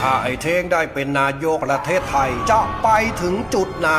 ถ้าไอ้เท่งได้เป็นนายกประเทศไทย จะไปถึงจุดไหน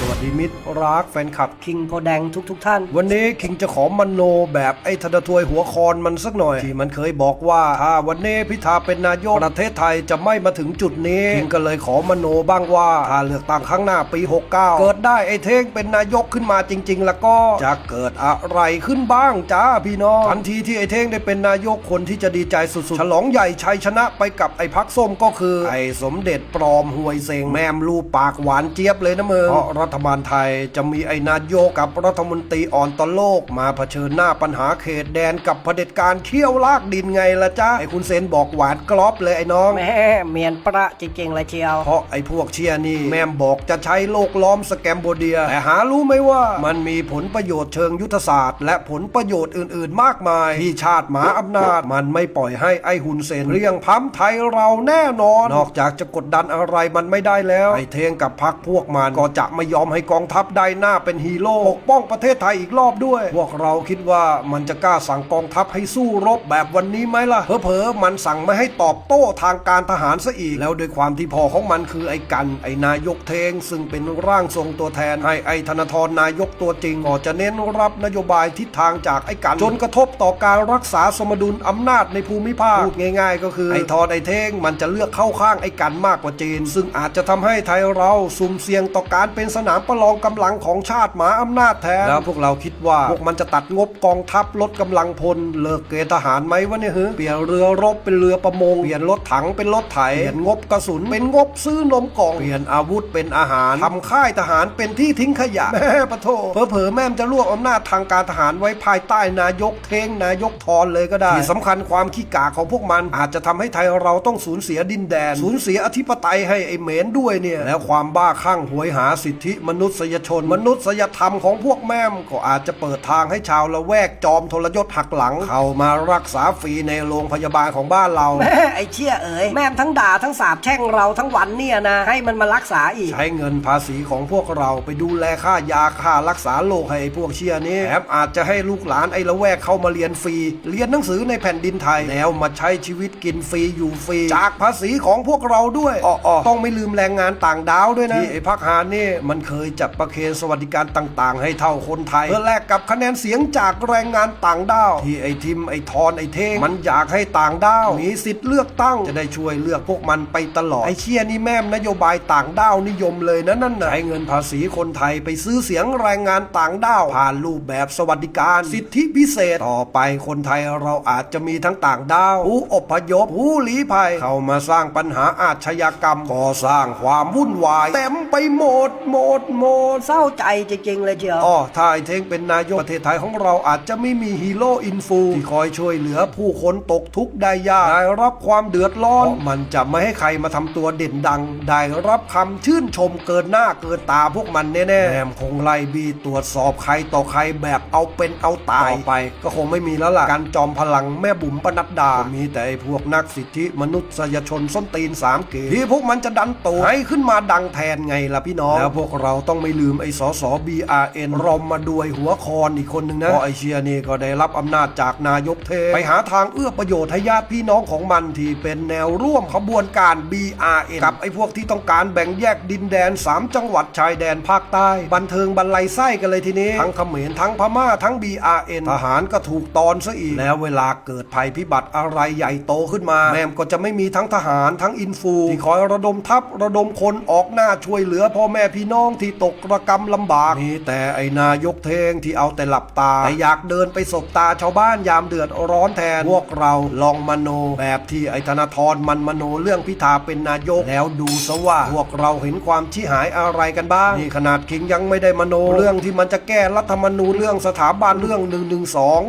สวัสดีมิตรรักแฟนคลับคิงโพแดงทุกๆทท่าน วันนี้คิงจะขอมโนแบบไอ้ธนทวยหัวคอนมันสักหน่อย ที่มันเคยบอกว่าถ้าวันนี้พิธาเป็นนายกประเทศไทยจะไม่มาถึงจุดนี้ คิงก็เลยขอมโนบ้างว่าถ้าเลือกตั้งครั้งหน้าปี 69 เกิดได้ไอ้เท่งเป็นนายกขึ้นมาจริง ๆ แล้วก็จะเกิดอะไรขึ้นบ้างจ้าพี่น้องทันทีที่ไอ้เท่งได้เป็นนายกคนที่จะดีใจสุดๆ ฉลองใหญ่ชัยชนะไปกับไอ้พักส้มก็คือไอ้สมเด็จปลอมหวยเซงแมมรูปปากหวานเจี๊ยบเลยนะมึงเพราะรัฐบาลไทยจะมีไอ้นายกกับรัฐมนตรีอ่อนต่อโลก มาเผชิญหน้าปัญหาเขตแดนกับเผด็จการเขี้ยวลากดินไงละจ้าไอ้คุณเซนบอกหวานกรอบเลยไอ้น้องแม่เมียนประจริงๆเลยเชียว เพราะไอ้พวกเชียนี่ แม่มบอกจะใช้โลกล้อมสแกมโบเดีย แต่หารู้ไหมว่ามันมีผลประโยชน์เชิงยุทธศาสตร์ และผลประโยชน์อื่น ๆ มากมาย ที่ชาติหมาอำนาจ มันไม่ปล่อยให้ไอ้หุนเซนเรียงพัมไทยเราแน่นอน นอกจากจะกดดันอะไรมันไม่ได้แล้วไอ้เทงกับพักพวกมันก็จะไม่ยอมให้กองทัพได้หน้าเป็นฮีโร่ปกป้องประเทศไทยอีกรอบด้วย พวกเราคิดว่ามันจะกล้าสั่งกองทัพให้สู้รบแบบวันนี้ไหมล่ะเผลอๆมันสั่งไม่ให้ตอบโต้ทางการทหารซะอีก แล้วด้วยความที่พอของมันคือไอ้กัน ไอ้นายกเทง ซึ่งเป็นร่างทรงตัวแทนให้ไอ้ธนทรนายกตัวจริงก็จะเน้นรับนโยบายทิศทางจากไอ้กัน จนกระทบต่อการรักษาสมดุลอำนาจในภูมิภาคพูดง่าย ๆ ก็คือไอ้ทอนไอ้เทงมันจะเลือกเข้าข้างไอ้กันมากกว่าจีน ซึ่งอาจจะทำให้ไทยเราสุ่มเสี่ยงต่อการเป็นสนามประลองกำลังของชาติหมาอำนาจแทนแล้วพวกเราคิดว่าพวกมันจะตัดงบกองทัพลดกำลังพลเลิกเกณฑ์ทหารไหมวะเนี่ยเฮ้เปลี่ยนเรือรบเป็นเรือประมงเปลี่ยนรถถังเป็นรถไถเปลี่ยนงบกระสุนเป็นงบซื้อนมกล่องเปลี่ยนอาวุธเป็นอาหารทำค่ายทหารเป็นที่ทิ้งขยะแม่ปะโทเผลอๆแม่มจะรวบอำนาจทางการทหารไว้ภายใต้นายกเทงนายกทอนเลยก็ได้ที่สำคัญความขี้กากของพวกมันอาจจะทำให้ไทยเราต้องสูญเสียดินแดน สูญเสียอธิปไตยให้ไอ้เหมนด้วยเนี่ย แล้วความบ้าคลั่งหวยหาสิทธิมนุษยชน มนุษยธรรมของพวกแม่มก็อาจจะเปิดทางให้ชาวละแวกจอมทรยศหักหลัง เข้ามารักษาฟรีในโรงพยาบาลของบ้านเราแม่ไอเชี่ยเอ๋ยแม่มทั้งด่าทั้งสาบแช่งเราทั้งวันเนี่ยนะให้มันมารักษาอีก ใช้เงินภาษีของพวกเราไปดูแลค่ายาค่ารักษาโรคให้ไอ้พวกเชียนี้แถมอาจจะให้ลูกหลานไอ้ละแวกเข้ามาเรียนฟรี เรียนหนังสือในแผ่นดินไทยแล้วมาใช้ชีวิตกินฟรีอยู่ฟรีจากภาษีของพวกเราด้วยอ้อๆต้องไม่ลืมแรงงานต่างดาวด้วยนะที่ไอ้พักหารนี่มันเคยจับประเคนสวัสดิการต่าง ๆ ให้เท่าคนไทย เพื่อแลกกับคะแนนเสียงจากแรงงานต่างด้าวที่ไอ้ทิมไอ้ทอนไอ้เท่งมันอยากให้ต่างด้าวมีสิทธิ์เลือกตั้งจะได้ช่วยเลือกพวกมันไปตลอดไอ้เชียนี่แม่มนโยบายต่างด้าวนิยมเลยนะนั่นน่ะใช้เงินภาษีคนไทยไปซื้อเสียงแรงงานต่างด้าวผ่านรูปแบบสวัสดิการ สิทธิพิเศษต่อไปคนไทยเราอาจจะมีทั้งต่างด้าวผู้อพยพผู้ลี้ภัยเข้ามาสร้างปัญหาอาชญากรรมก่อสร้างความวุ่นวายเต็มไปหมดหมดหมดเศร้าใจจริงๆเลยเชียวอ๋อถ้าไอ้เท้งเป็นนายกประเทศไทยของเราอาจจะไม่มีฮีโร่อินฟูที่คอยช่วยเหลือผู้คนตกทุกข์ได้ยากได้รับความเดือดร้อนเพราะมันจะไม่ให้ใครมาทำตัวเด่นดัง ได้รับคำชื่นชมเกินหน้าเกินตาพวกมันแน่ๆแหมคงไล่บีตรวจสอบใครต่อใครแบบเอาเป็นเอาตายต่อไป ก็คงไม่มีแล้วล่ะการจอมพลังแม่บุ๋มปนัดดาก็มีแต่ไอ้พวกนักสิทธิมนุษยชนส้นตีนสามเกย์ที่พวกมันจะดันตัวให้ขึ้นมาดังแทนไงล่ะพี่น้อง แล้วพวกเราต้องไม่ลืมไอ้สส BRN รอมมาด้วยหัวคอนอีกคนหนึ่งนะเพราะไอเชียนี่ก็ได้รับอำนาจจากนายกเท ไปหาทางเอื้อประโยชน์ให้ญาติพี่น้องของมันที่เป็นแนวร่วมขบวนการ BRN กับไอ้พวกที่ต้องการแบ่งแยกดินแดน 3 จังหวัดชายแดนภาคใต้ บันเทิงบรรลัยไส้กันเลยทีนี้ ทั้งเขมรทั้งพม่าทั้ง BRN ทหารก็ถูกตอนซะอีก แล้วเวลาเกิดภัยพิบัติอะไรใหญ่โตขึ้นมา แม่มก็จะไม่มีทั้งทหารทั้งอินฟูที่คอยระดมทัพระดมคนออกหน้าช่วยเหลือพ่อแม่พี่น้องที่ตกระกรรมลำบากมีแต่ไอ้นายกเทงที่เอาแต่หลับตาแต่อยากเดินไปสบตาชาวบ้านยามเดือดร้อนแทนพวกเราลองมโน แบบที่ไอธนาธรมันมโนเรื่องพิธาเป็นนายกแล้วดูซะว่าพวกเราเห็นความชี้หายอะไรกันบ้างนี่ขนาดคิงยังไม่ได้มโน เรื่องที่มันจะแก้รัฐธรรมนูญเรื่องสถาบันเรื่อง1นึ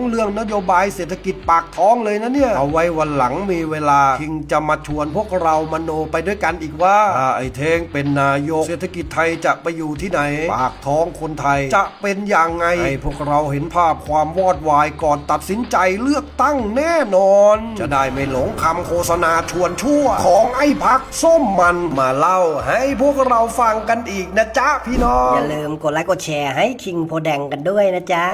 เรื่องนโยบายเศรษฐกิจปากท้องเลยนะเนี่ยเอาไว้วันหลังมีเวลาคิงจะมาชววนพวกเรามโนไปด้วยกันอีกว่าถ้าไอ้เทงเป็นนายก เศรษฐกิจไทยจะไปอยู่ที่ไหน ปากท้องคนไทยจะเป็นอย่างไง ให้พวกเราเห็นภาพความวอดวายก่อนตัดสินใจเลือกตั้งแน่นอน จะได้ไม่หลงคำโฆษณาชวนชั่ว ของไอ้พักส้มมันมาเล่าให้พวกเราฟังกันอีกนะจ๊ะพี่น้อง อย่าลืมกดไลค์กดแชร์ให้คิงโพแดงกันด้วยนะจ๊ะ